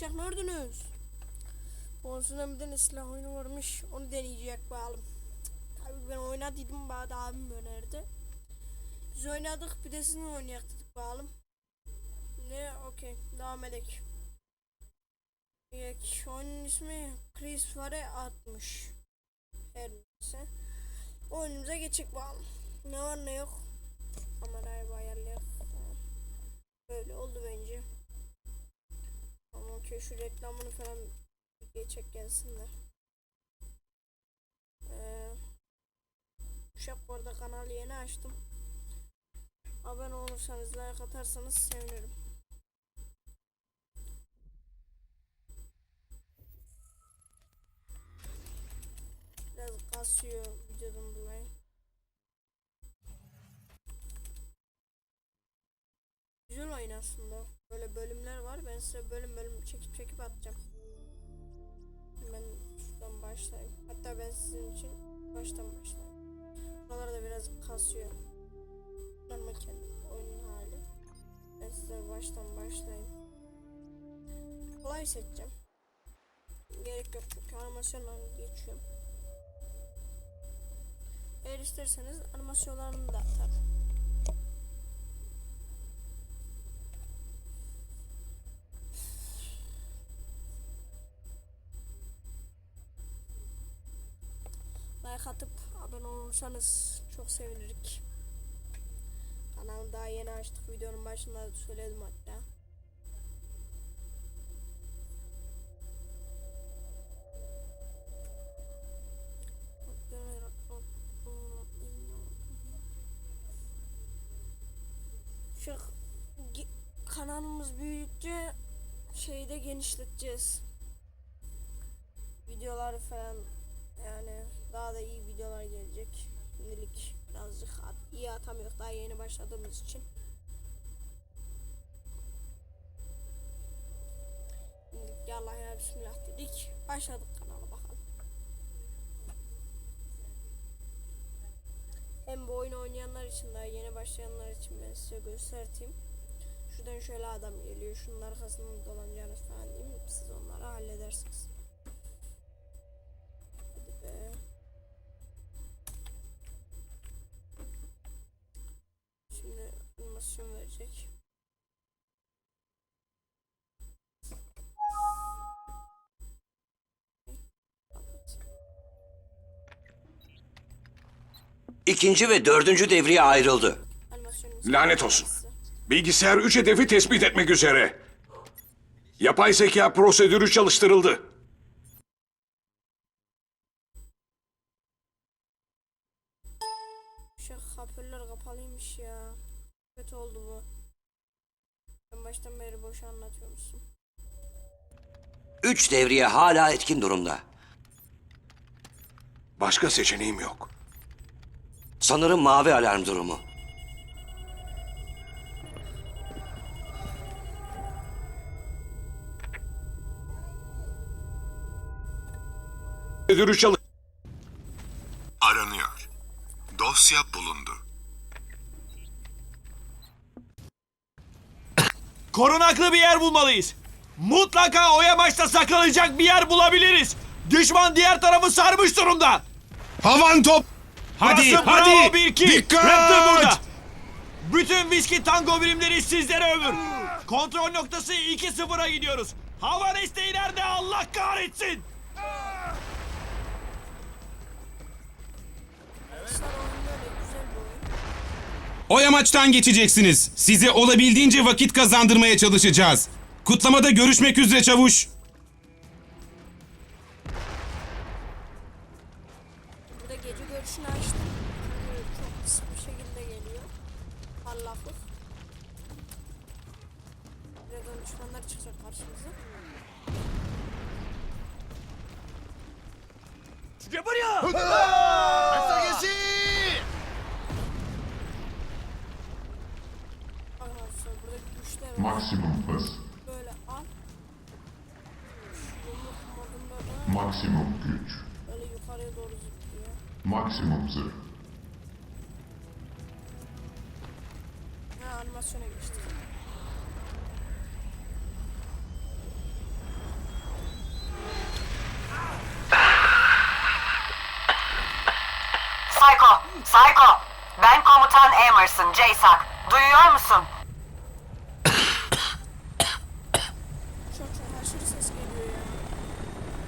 Uşak nerediniz? Ondan bir tane silah oyunu varmış. Onu deneyecek bakalım. Tabii ben oynadıydım. Bana da abim önerdi. Biz oynadık. Bir de sizinle oynayak dedik bakalım. Ne? Okey. Devam edelim. Evet, oyunun ismi Chris Fare 60. Her neyse. Oyunumuza geçecek bakalım. Ne var ne yok. Kamerayı ayarlayalım. Böyle oldu bence. Okey şu reklamını falan geçecek gelsin de. Ee, Uşak bu arada kanalı yeni açtım. Abone olursanız like atarsanız sevinirim. Biraz kasıyor videodan dolayı. Güzel oyun aslında. Böyle bölümler var. Ben size bölüm bölüm çekip çekip atacağım. Ben şuradan başlayayım. Hatta ben sizin için baştan başlayayım. Buralar da biraz kasıyor. Normal kendi oyunun hali. Ben size baştan başlayayım. Kolay seçeceğim. Gerek yok çünkü animasyonlarını geçiyorum. Eğer isterseniz animasyonlarını da atarım. Like atıp abone olursanız çok sevinirik. Kanalı daha yeni açtık. Videonun başında da söyledim hatta. Şu kanalımız büyüdükçe şeyi de genişleteceğiz. Videoları falan yani daha da iyi videolar gelecek. Şimdilik birazcık at- iyi atamıyoruz daha yeni başladığımız için. Şimdilik ya Allah ya Bismillah dedik. Başladık kanala bakalım. Hem bu oyunu oynayanlar için daha yeni başlayanlar için ben size göstereyim. Şuradan şöyle adam geliyor. Şunun arkasından dolanacağınız falan değil mi? Siz onları halledersiniz. Animasyon verecek. İkinci ve dördüncü devriye ayrıldı. Lanet olsun. Bilgisayar 3 hedefi tespit etmek üzere. Yapay zeka prosedürü çalıştırıldı. Baştan beri boş anlatıyormuşum. Üç devriye hala etkin durumda. Başka seçeneğim yok. Sanırım mavi alarm durumu. Prosedürü çalış... Aranıyor. Dosya bulundu. Korunaklı bir yer bulmalıyız. Mutlaka o yamaçta saklanacak bir yer bulabiliriz. Düşman diğer tarafı sarmış durumda. Havan top. Hadi Burası hadi. Bravo 1-2. Dikkat. Raptor burada. Bütün viski tango birimleri sizlere ömür. Kontrol noktası 2-0'a gidiyoruz. Hava desteği nerede Allah kahretsin. O yamaçtan geçeceksiniz. Size olabildiğince vakit kazandırmaya çalışacağız. Kutlamada görüşmek üzere çavuş. yapmıştır. Psycho, Psycho. Ben komutan Emerson, Jaysak. Duyuyor musun?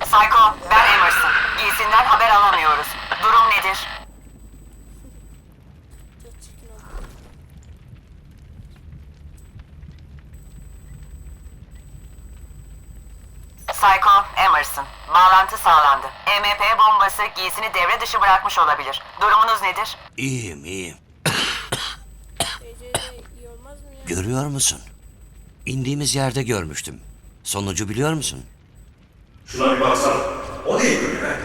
Psycho, ben Emerson. Giysinden haber alamıyoruz. Durum nedir? Bağlantı sağlandı. EMP bombası giysini devre dışı bırakmış olabilir. Durumunuz nedir? İyiyim, iyiyim. TC'de iyi olmaz mı ya? Görüyor musun? İndiğimiz yerde görmüştüm. Sonucu biliyor musun? Şuna bir baksana. O ne böyle?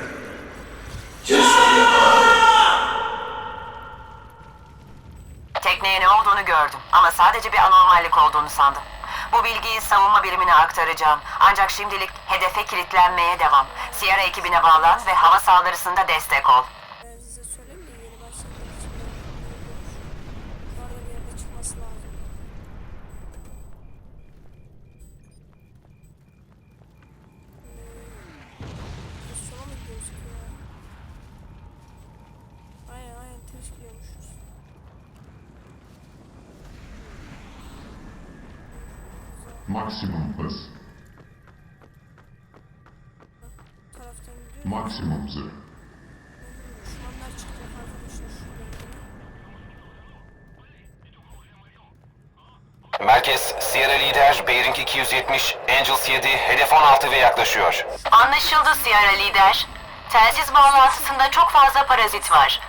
Tekneye ne olduğunu gördüm ama sadece bir anormallik olduğunu sandım. Bu bilgiyi savunma birimine aktaracağım. Ancak şimdilik hedefe kilitlenmeye devam. Sierra ekibine bağlan ve hava saldırısında destek ol. Merkez, Sierra Lider, Bearing 270, Angels 7, hedef 16 ve yaklaşıyor. Anlaşıldı Sierra Lider. Telsiz bağlantısında çok fazla parazit var.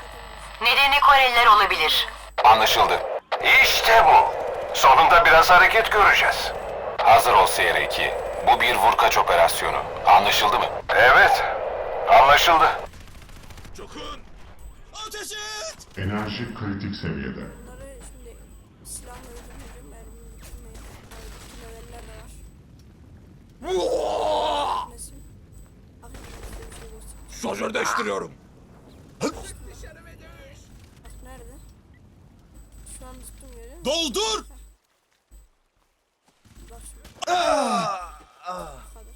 Nedeni Koreliler olabilir. Anlaşıldı. İşte bu. Sonunda biraz hareket göreceğiz. Hazır ol Sierra 2. Bu bir vurkaç operasyonu. Anlaşıldı mı? Evet. Anlaşıldı. Çokun. Ateş et. Enerji kritik seviyede. Şarjör değiştiriyorum. Bak nerede? Şu an tuttum görüyor musun? Doldur. Bak şimdi. Bu kadar.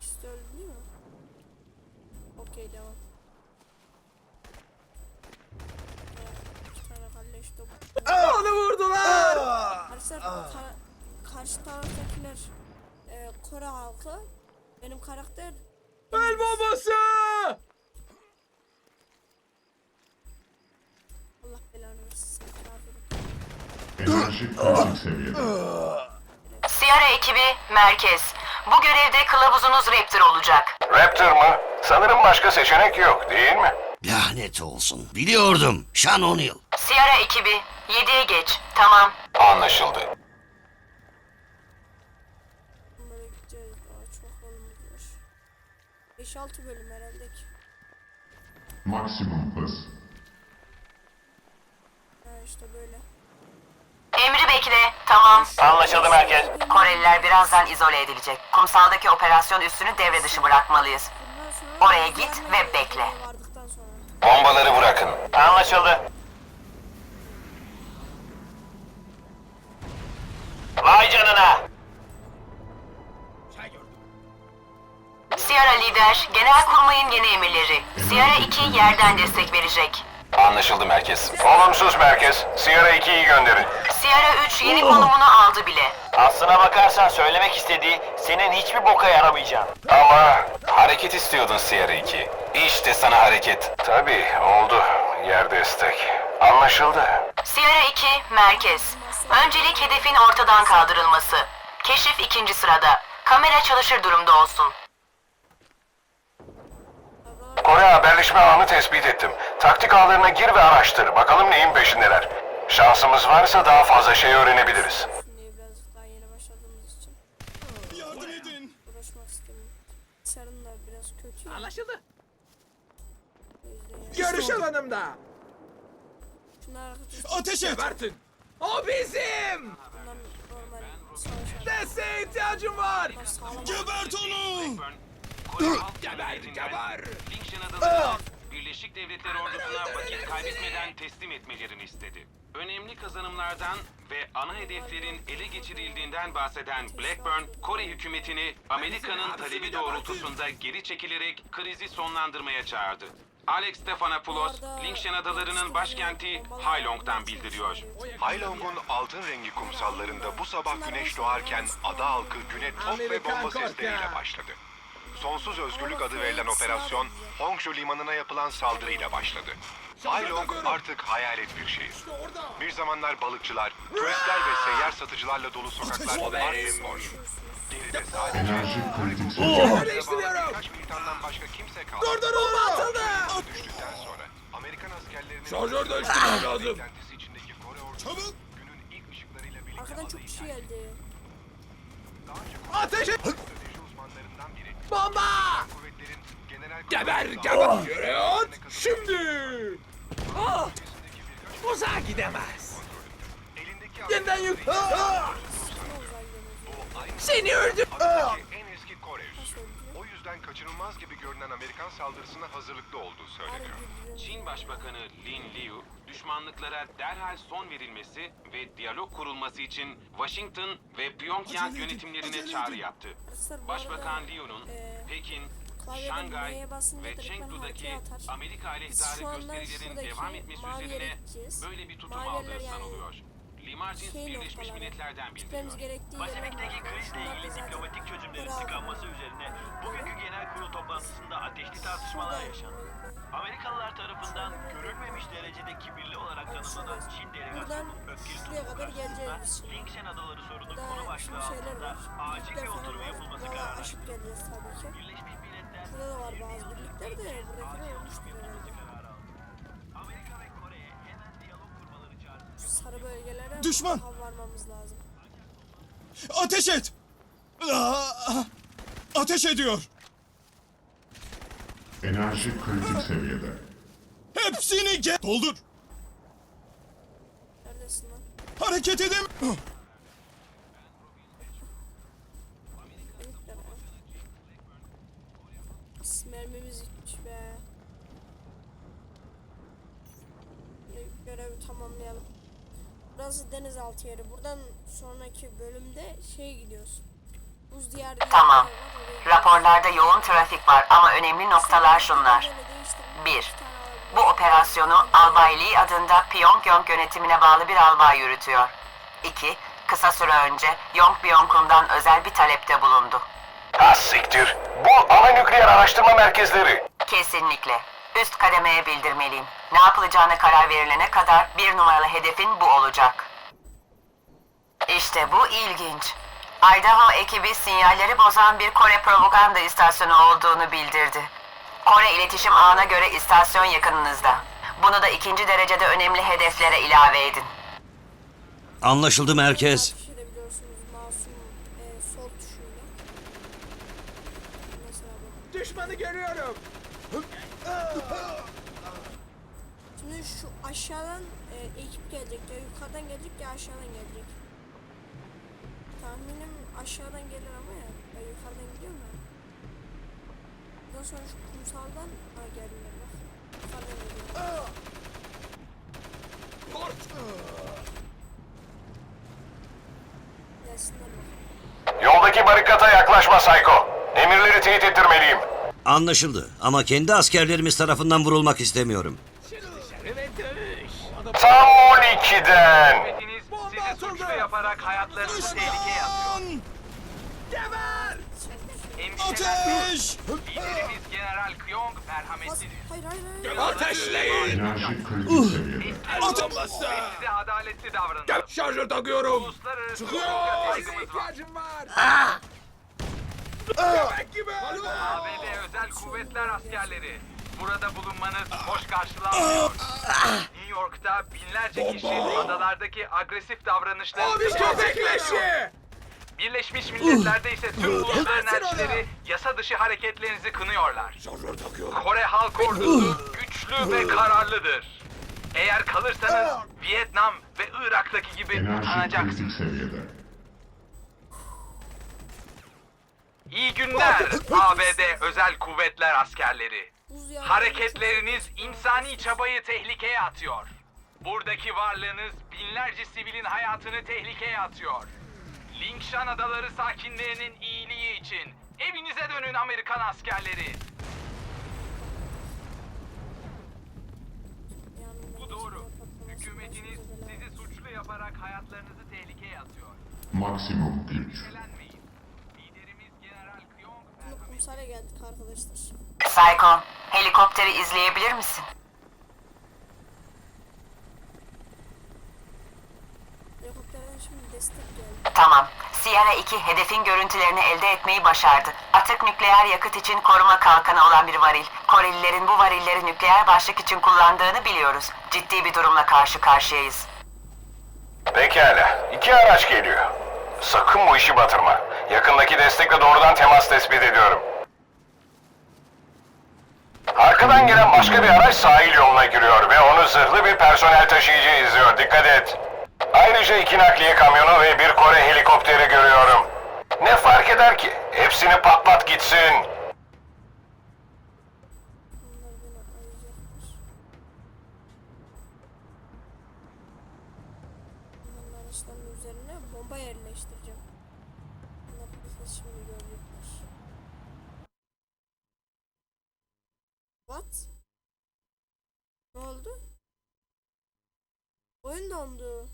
İkisi de öldü değil mi? Okey devam. Ya, İki tane kalleş top. Onu vurdular. Arkadaşlar ka- karşı taraftakiler e, Kore halkı. Benim karakter El bombası. Allah belanı versin. Enerji kritik seviyede. Sierra ekibi, merkez. Bu görevde kılavuzunuz Raptor olacak. Raptor mı? Sanırım başka seçenek yok değil mi? Lanet olsun. Biliyordum. Sean O'Neill. Sierra ekibi, 7'ye geç. Tamam. Anlaşıldı. 5-6 bölüm herhalde ki. Maksimum hız. Ha işte böyle. Emri bekle. Tamam. Anlaşıldı merkez. Koreliler birazdan izole edilecek. Kumsaldaki operasyon üssünü devre dışı bırakmalıyız. Oraya git ve bekle. Bombaları bırakın. Anlaşıldı. Vay canına. Sierra lider, genel kurmayın yeni emirleri. Sierra 2 yerden destek verecek. Anlaşıldı merkez. Olumsuz merkez. Sierra 2'yi gönderin. Sierra 3 yeni konumunu aldı bile. Aslına bakarsan söylemek istediği senin hiçbir boka yaramayacağım. Ama hareket istiyordun Sierra 2. İşte sana hareket. Tabii oldu. Yer destek. Anlaşıldı. Sierra 2 merkez. Öncelik hedefin ortadan kaldırılması. Keşif ikinci sırada. Kamera çalışır durumda olsun. Kore haberleşme ağını tespit ettim. Taktik ağlarına gir ve araştır. Bakalım neyin peşindeler. Şansımız varsa daha fazla şey öğrenebiliriz. Birazcık daha yeni başladığımız için Yardım edin. uğraşmak istemiyorum. Sarın da biraz kötü. ya. Anlaşıldı. O yüzden yani. Görüş alanımda. Arkadaşlar Ateş et. Gebertin. O bizim. normal savaş Desteğe ihtiyacım var. Sağlam. Gebert onu. Geber geber. Lincoln adına Birleşik Devletler ordusuna vakit kaybetmeden teslim etmelerini istedi. Önemli kazanımlardan ve ana hedeflerin ele geçirildiğinden bahseden Blackburn, Kore hükümetini Amerika'nın talebi doğrultusunda geri çekilerek krizi sonlandırmaya çağırdı. Alex Stefanopoulos, Lingshan adalarının başkenti Hailong'dan bildiriyor. Hailong'un altın rengi kumsallarında bu sabah güneş doğarken ada halkı güne top ve bomba sesleriyle başladı. Sonsuz Özgürlük adı verilen operasyon Hongshu limanına yapılan saldırıyla başladı. Hailong artık hayalet bir şehir. Bir zamanlar balıkçılar, turistler ve seyyar satıcılarla dolu sokaklar artık boş. Geride sadece seviyede. Birkaç militandan başka kimse kalmadı. Dur dur atıldı! Düştükten sonra Amerikan askerlerinin Şarjör değiştirmem lazım. İçindeki Kore ordusu günün ilk ışıklarıyla birlikte Arkadan çok kişi etti. geldi. Ateş et! Strateji uzmanlarından biri. Bomba! Kuvvetlerin genel Geber geber! Görüyor! Şimdi! Uzağa gidemez. Elindeki Yeniden yük! Seni öldü! en eski Kore üssü. O yüzden kaçınılmaz gibi görünen Amerikan saldırısına hazırlıklı olduğu söyleniyor. Çin Başbakanı Lin Liu, düşmanlıklara derhal son verilmesi ve diyalog kurulması için Washington ve Pyongyang yönetimlerine çağrı yaptı. Arkadaşlar bu Başbakan arada, Liu'nun eee, Pekin, klavyeden Şangay basınca ve direkt Chengdu'daki bana haritaya atar. Amerika Biz aleyhtarı şu anda gösterilerin şuradaki devam etmesi mavi yere üzerine gideceğiz. böyle bir tutum Mavi aldığı yerler yani sanılıyor. Lee Martins şey Birleşmiş noktaları. Milletler'den bildiriyor. gerektiği Pasifik'teki krizle ilgili diplomatik çözümlerin tıkanması üzerine bugünkü genel kurul toplantısında ateşli tartışmalar yaşandı. Amerikalılar tarafından görülmemiş derecede kibirli olarak tanımlanan Çin delegasyonunun öfkeli tutumu karşısında. Lingshan Adaları sorunu konu başlığı altında acil bir oturum yapılması ki. Birleşmiş Milletler Burada da var bazı birlikler de buradakiler olmuştur herhalde. kararı aldı. Amerika ve Kore'ye hemen diyalog kurmaları sarı bölgelere Düşman! daha varmamız lazım. Ateş et! Aa, Ateş ediyor! Enerji kritik seviyede. Hepsini ge... Doldur! Neredesin lan? Hareket edin! Ha. Biz Mermimiz gitmiş be. Gö- Görevi tamamlayalım. Burası denizaltı yeri. Buradan sonraki bölümde şey gidiyoruz. Buz diyar diye Tamam. oraya gidiyoruz. Raporlarda yoğun trafik var ama önemli noktalar şunlar. Böyle değiştirme, Bir. iki tane alabiliriz. Bu operasyonu Albay Lee adında Pyongyang yönetimine bağlı bir albay yürütüyor. 2. Kısa süre önce Yongbyon-kum'dan özel bir talepte bulundu. Ha siktir. Bu ana nükleer araştırma merkezleri. Kesinlikle. Üst kademeye bildirmeliyim. Ne yapılacağına karar verilene kadar bir numaralı hedefin bu olacak. İşte bu ilginç. Idaho ekibi sinyalleri bozan bir Kore propaganda istasyonu olduğunu bildirdi. Kore iletişim ağına göre istasyon yakınınızda. Bunu da ikinci derecede önemli hedeflere ilave edin. Anlaşıldı merkez. Ateş edebiliyorsunuz masum e, sol tuşuyla. Mesela bak. Düşmanı görüyorum. Şimdi şu aşağıdan e, ekip gelecek ya yukarıdan gelecek ya aşağıdan gelecek. Tahminim aşağıdan gelir ama ya. Ben yukarıdan gidiyorum ya. Ondan sonra şu kumsaldan ha geldiler bak. Yukarıdan geliyor. Gelsinler bakalım. Yoldaki barikata yaklaşma Sayko. Emirleri teyit ettirmeliyim. Anlaşıldı ama kendi askerlerimiz tarafından vurulmak istemiyorum. Tam 12'den. Hükümetiniz sizi suçlu yaparak hayatlarınızı tehlikeye atıyor. Endişelenmeyin. Ateş! Liderimiz General Kyong merhametlidir. Hayır hayır hayır. Enerji kritik seviyede. Ve size adaletli davranın. Şarjör takıyorum. Uluslararası hukuka saygımız var. ABD Özel Kuvvetler askerleri. Burada bulunmanız hoş karşılanmıyor. New York'ta binlerce kişi adalardaki agresif davranışlarınızı Birleşmiş Milletler'de ise tüm ulusların elçileri yasa dışı hareketlerinizi kınıyorlar. Kore Halk Ordusu güçlü ve kararlıdır. Eğer kalırsanız Vietnam ve Irak'taki gibi utanacaksınız. seviyede. İyi günler ABD Özel Kuvvetler askerleri. Hareketleriniz insani çabayı tehlikeye atıyor. Buradaki varlığınız binlerce sivilin hayatını tehlikeye atıyor. Lingshan Adaları sakinlerinin iyiliği için evinize dönün Amerikan askerleri. Bu doğru. Hükümetiniz sizi suçlu yaparak hayatlarınızı tehlikeye atıyor. Maksimum güç. Endişelenmeyin. Liderimiz General Kıyong Bunu Erhamet- geldik arkadaşlar. Psycho, helikopteri izleyebilir misin? Helikopterden şimdi destek geldi. Tamam. Sierra 2 hedefin görüntülerini elde etmeyi başardı. Atık nükleer yakıt için koruma kalkanı olan bir varil. Korelilerin bu varilleri nükleer başlık için kullandığını biliyoruz. Ciddi bir durumla karşı karşıyayız. Pekala. İki araç geliyor. Sakın bu işi batırma. Yakındaki destekle doğrudan temas tespit ediyorum. Arkadan gelen başka bir araç sahil yoluna giriyor ve onu zırhlı bir personel taşıyıcı izliyor. Dikkat et. Ayrıca iki nakliye kamyonu ve bir Kore helikopteri görüyorum. Ne fark eder ki? Hepsini patlat gitsin. Bunlar beni arayacaklar. Bunların araçların üzerine bomba yerleştireceğim. Bunlar bizi şimdi görecekler. What? Ne oldu? Oyun dondu.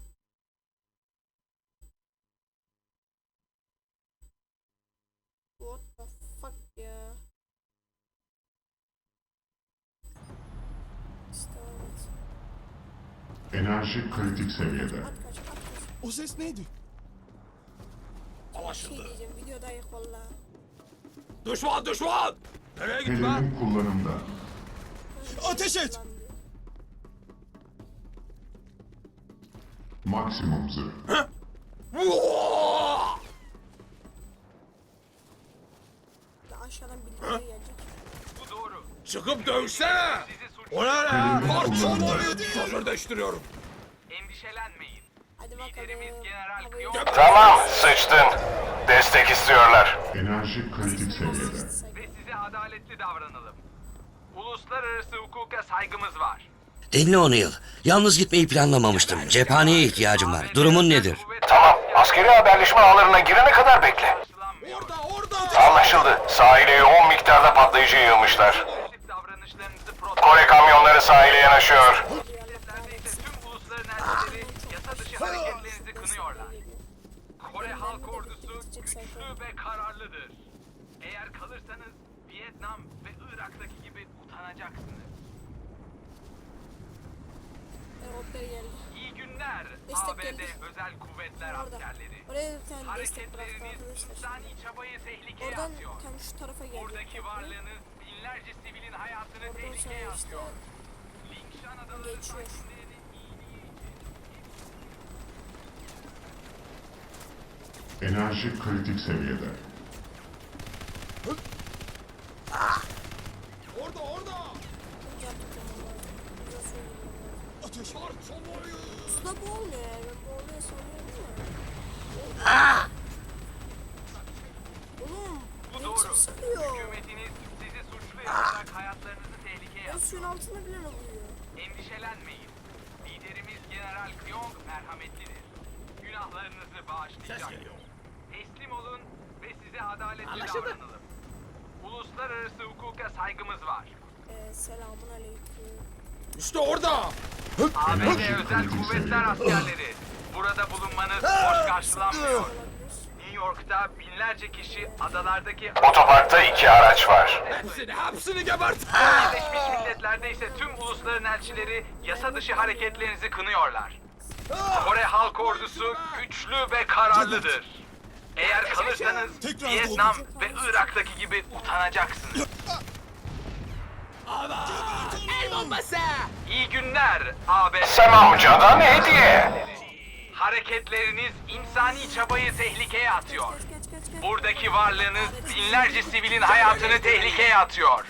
What the fuck ya? Enerji kritik seviyede. At kaç, at kaç. O ses neydi? Şey diyeceğim, videodayız valla. Düşman düşman! Nereye gitti lan? Hedefin kullanımda. Ateş et! Maksimum zırh. Ya Aşağıdan bilgiler gelecek. Bu doğru. Çıkıp dövüşsene! Sizi suçlu. O ne? Hedefin kullanımda. Şoför değiştiriyorum. Endişelenmeyin. Hadi Liderimiz bakalım. General Kyong Tamam, sıçtın. Destek istiyorlar. Enerji kritik seviyede. ve size adaletli davranalım. Uluslararası hukuka saygımız var. Dinle O'Neill. Yalnız gitmeyi planlamamıştım. Cephaneye ihtiyacım var. Durumun nedir? Tamam, askeri haberleşme ağlarına girene kadar bekle. Orada, orada! Anlaşıldı. Sahile yoğun miktarda patlayıcı yığmışlar. Kore kamyonları sahile yanaşıyor. Neredeyse tüm ulusların elçileri yasa dışı hareketlerinizi kınıyorlar. Kore Halk Ordusu güçlü ve kararlıdır. Eğer kalırsanız Vietnam ve Irak'taki gibi utanacaksınız. Helikopter geldi. İyi günler Destek ABD geldi. Özel Kuvvetler Orada. askerleri. Oraya bir tane destek bıraktı arkadaşlar. insani çabayı tehlikeye Oradan atıyor. tam şu tarafa geldi. Buradaki varlığınız binlerce sivilin hayatını Oradan tehlikeye sonra işte atıyor. Lingshan adaları geçiyor. Enerji kritik seviyede. Orada orada! önce atacağım onları. Önce söyleyeyim onları. Ateş! Suda boğulmuyor yani. Ben boğuluyor sanıyorum ama. Oğlum. Bu ne doğru. biçim sıkıyor? Hükümetiniz sizi suçlu yaparak hayatlarınızı tehlikeye Ben atıyor. suyun altında bile ne vuruyor? Endişelenmeyin. Liderimiz General Kyong merhametlidir. Günahlarınızı bağışlayacak. Teslim olun ve size adaletli davranalım. Uluslararası hukuka saygımız var. Ee, selamun aleyküm. İşte orada! ABD Özel Kuvvetler askerleri. Burada bulunmanız hoş karşılanmıyor. New York'ta binlerce kişi adalardaki Otoparkta iki araç var. Hepsini, hepsini gebert! Birleşmiş Milletler'de ise tüm ulusların elçileri yasa dışı hareketlerinizi kınıyorlar. Kore Halk Ordusu güçlü ve kararlıdır. Eğer kalırsanız Vietnam ve Irak'taki gibi utanacaksınız. İyi günler ABD. Sen amcadan hediye. Hareketleriniz insani çabayı tehlikeye atıyor. Buradaki varlığınız binlerce sivilin hayatını tehlikeye atıyor.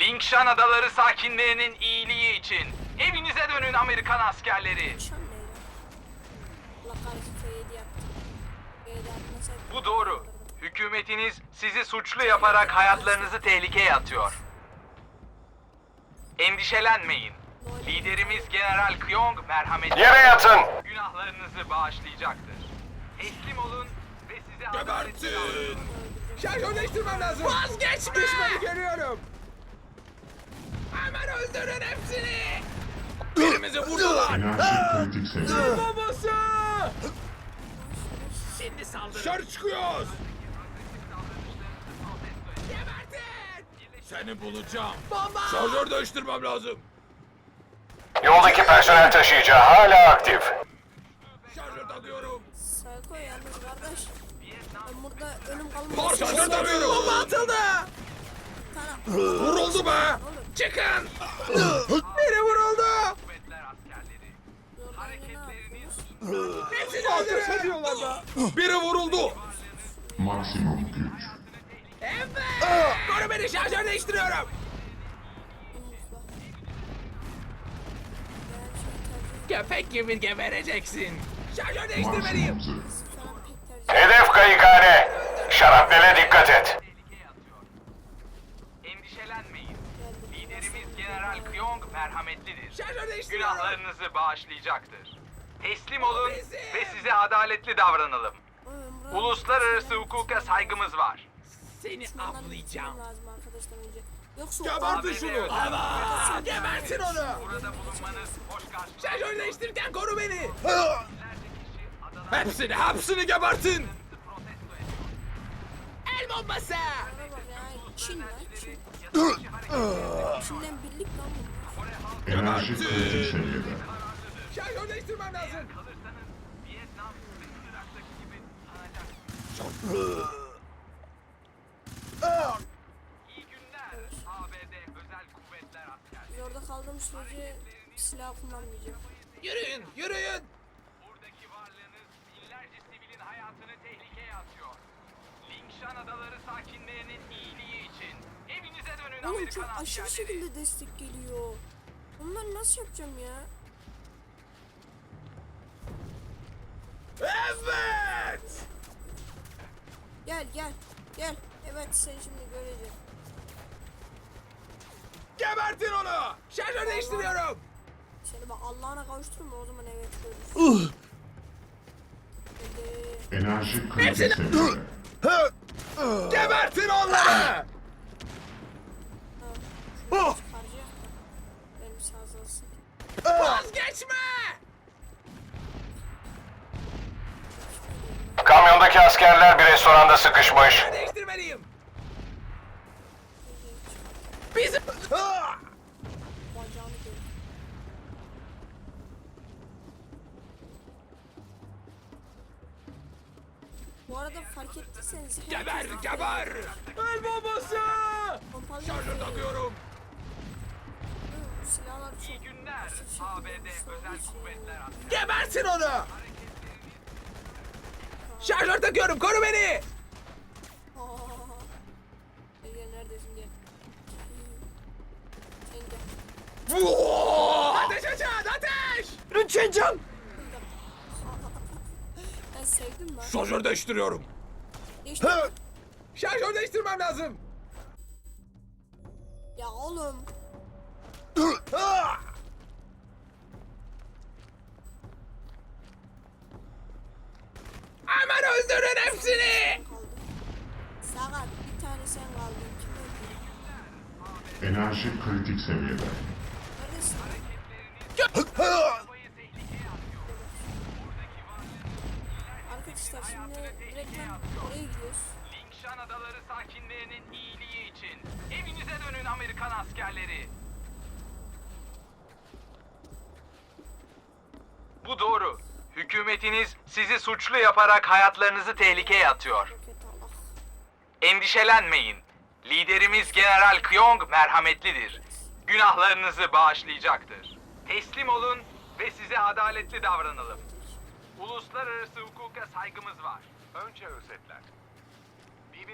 Lingshan Adaları sakinlerinin iyiliği için evinize dönün Amerikan askerleri. Nişan ne lan? Allah kahretsin F7 yaptım. F7 atmasaydım. Bu doğru. Hükümetiniz sizi suçlu yaparak hayatlarınızı tehlikeye atıyor. Endişelenmeyin. Liderimiz General Kyong merhametli. Yere yatın. Günahlarınızı bağışlayacaktır. Teslim olun ve size davranın. Şarjör değiştirmem lazım. Vazgeçme! Düşmanı görüyorum. Hemen öldürün hepsini! Benim Hepimizi vurdular. Babası! Şimdi saldırın. Dışarı çıkıyoruz. Seni bulacağım. Bomba! Şarjör değiştirmem lazım. Yoldaki personel taşıyacağı hala aktif. Şarjör takıyorum. Sayko yalnız kardeş. Ben burada ölüm kalmaması. Şarjör takıyorum. Bomba atıldı. Vuruldu be. Çıkın. Biri vuruldu. Hepsini da. Biri vuruldu. Maksimum güç. Beni şarjör değiştiriyorum. Köpek gibi gebereceksin. Şarjör değiştirmeliyim. Hedef kayıkhane. Şarapnele dikkat et. Endişelenmeyin. Liderimiz General Kyong merhametlidir. Şarjör değiştiriyorum. Günahlarınızı bağışlayacaktır. Teslim olun ve size adaletli davranalım. Uluslararası hukuka saygımız var. Seni avlayacağım. lazım arkadaşlar önce. Yoksa Gebertin şunu. Ama gebertin onu. Burada bulunmanız hoş karşılanır. Şarjör değiştirirken koru beni. Hepsini hepsini gebertin. El bombası. Bana bak ya Çin lan Çin. Çin'den birlik lan bu. Enerji kritik seviyede. Şarjör değiştirmem lazım. Kalırsanız Vietnam ve Irak'taki gibi sanacaksınız. İyi günler ABD Özel Kuvvetler Askerleri. Biz orada kaldığım sürece silah kullanmayacağım. Yürüyün yürüyün. Buradaki varlığınız binlerce sivilin hayatını tehlikeye atıyor. Lingshan Adaları sakinlerinin iyiliği için evinize dönün Oğlum Amerikan çok aşırı askerleri. şekilde destek geliyor. Bunları nasıl yapacağım ya? Evet. Gel gel gel. Evet sen şimdi göreceksin. Gebertin onu. Şarjör değiştiriyorum. Seni bak Allah'ına kavuşturma o zaman evet görürsün. Hadi. Enerji seviyede. Gebertin onları. Da. Benim sazlasın. Vazgeçme. Kamyondaki askerler bir restoranda sıkışmış. Değiştirmeliyim. Bizim... Bacağını gör. Bu arada fark ettiyseniz Geber geber. El Şarjör yapıyor. takıyorum. Silahlar çok İyi günler ABD şekilde Özel ya. Kuvvetler. Gebertin onu. Şarjör takıyorum koru beni. Gel neredesin gel. Sen gel. Ateş açın ateş. Lütfen can. Ben sevdim lan. Şarjör değiştiriyorum. İşte Şarjör değiştirmem lazım. ya oğlum. Ah! Hemen öldürün hepsini. Sakat bir tane sen kaldın. Kim öldü? Enerji kritik seviyede. Neredesin? Arabayı tehlikeye atıyor. Buradaki varlığınız Arkadaşlar şimdi direktmen oraya gidiyoruz. Lingshan Adaları sakinlerinin iyiliği için evinize dönün Amerikan askerleri. Bu doğru. Hükümetiniz sizi suçlu yaparak hayatlarınızı tehlikeye atıyor. Endişelenmeyin. Liderimiz General Kyong merhametlidir. Günahlarınızı bağışlayacaktır. Teslim olun ve size adaletli davranalım. Uluslararası hukuka saygımız var. Önce özetler.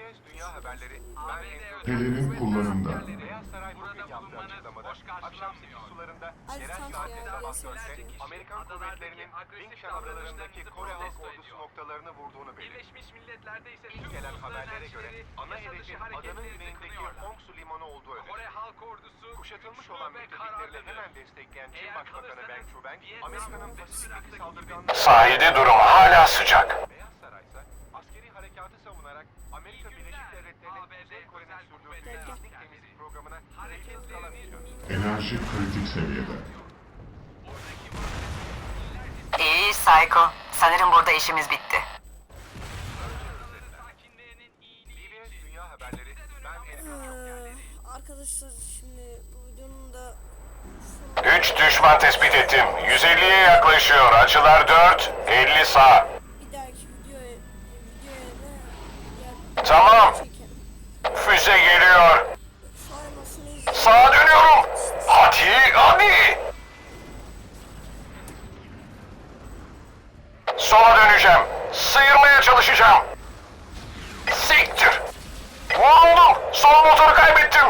BBS Dünya Haberleri, ABD Pelerin kullanımda. Beyaz Saray bugün Burada yaptığı bulunmanız açıklamada hoş akşam karşılanmıyor. 8 sularında Hadi yerel kalk saatte ya, sabah yesin. 4'te Amerikan kuvvetlerinin Lingshan adalarındaki Kore Halk Ordusu noktalarını vurduğunu belirtti. Birleşmiş Milletler'de ise İlk tüm gelen haberlere göre ana hedefin adanın güneyindeki. Hongsu limanı olduğu Kore. Halk Ordusu Kuşatılmış olan kararlıdır. hemen destekleyen Çin Başbakanı Xiaoping, Vietnam Amerika'nın Pasifik'teki Irak'taki saldırganlığı Sahilde durum hala sıcak. Beyaz Harekatı savunarak Amerika Birleşik Devletleri'nin Kuzey Kore'nin sürdürdüğü teknik temizlik programına rehin kalamayacak. Enerji kritik seviyede. Psycho. Sanırım burada işimiz bitti. BBS Dünya Haberleri, ben Enes Ee, arkadaşlar şimdi bu videonun da 3 düşman tespit ettim. 150'ye yaklaşıyor. Açılar 4, 50 sağ. Tamam. Füze geliyor. Sağa dönüyorum. Hadi, hadi. Sola döneceğim. Sıyırmaya çalışacağım. Siktir. Vuruldum. Sol motoru kaybettim.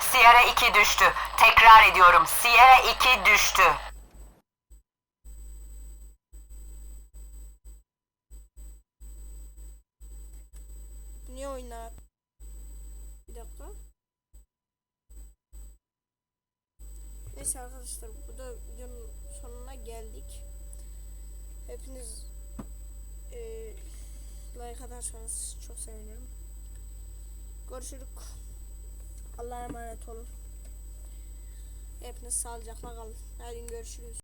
Sierra 2 düştü. Tekrar ediyorum. Sierra 2 düştü. Niye oynar? Bir dakika. Neyse arkadaşlar burada videonun sonuna geldik. Hepiniz eee like atarsanız çok sevinirim. Görüşürük. Allah'a emanet olun. Hepiniz sağlıcakla kalın. Hadi görüşürüz.